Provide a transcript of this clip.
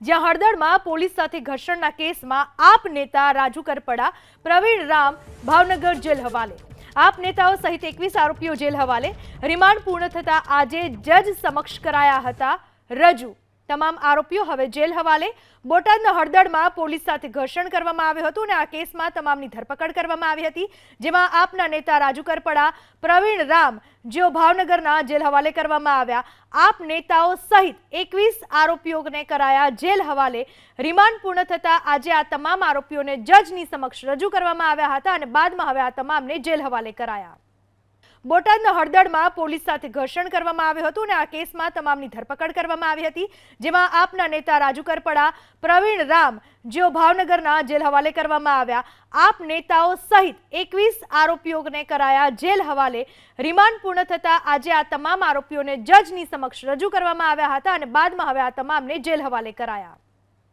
જ્યાં હળદળમાં પોલીસ સાથે ઘર્ષણના કેસમાં આપ નેતા રાજુ કરપડા, પ્રવીણ રામ, ભાવનગર જેલ હવાલે. આપ નેતાઓ સહિત એકવીસ આરોપીઓ જેલ હવાલે. રિમાન્ડ પૂર્ણ થતા આજે જજ સમક્ષ કરાયા હતા રજૂ. તમામ આરોપીઓ હવે જેલ હવાલે બોટાદના હળદળમાં પોલીસ સાથે ઘર્ષણ કરવામાં આવ્યું હતું અને આ કેસમાં તમામની ધરપકડ કરવામાં આવી હતી, જેમાં આપના નેતા રાજુ કરપડા, પ્રવીણ રામ, જેઓ ભાવનગરના જેલ હવાલે કરવામાં આવ્યા. આપ નેતાઓ સહિત એકવીસ આરોપીઓને કરાયા જેલ હવાલે. રિમાન્ડ પૂર્ણ થતા આજે આ તમામ આરોપીઓને જજની સમક્ષ રજૂ કરવામાં આવ્યા હતા અને બાદમાં હવે આ તમામને જેલ હવાલે કરાયા. બોટાદના હળદળમાં પોલીસ સાથે ઘર્ષણ કરવામાં આવ્યું હતું અને આ કેસમાં તમામની ધરપકડ કરવામાં આવી હતી, જેમાં આપના નેતા રાજુ કરપડા, પ્રવીણ રામ, જેઓ ભાવનગરના જેલ હવાલે કરવામાં આવ્યા. આપ નેતાઓ સહિત એકવીસ આરોપીઓને કરાયા જેલ હવાલે. રિમાન્ડ પૂર્ણ થતાં આજે આ તમામ આરોપીઓને જજની સમક્ષ રજૂ કરવામાં આવ્યા હતા અને બાદમાં હવે આ તમામને જેલ હવાલે કરાયા.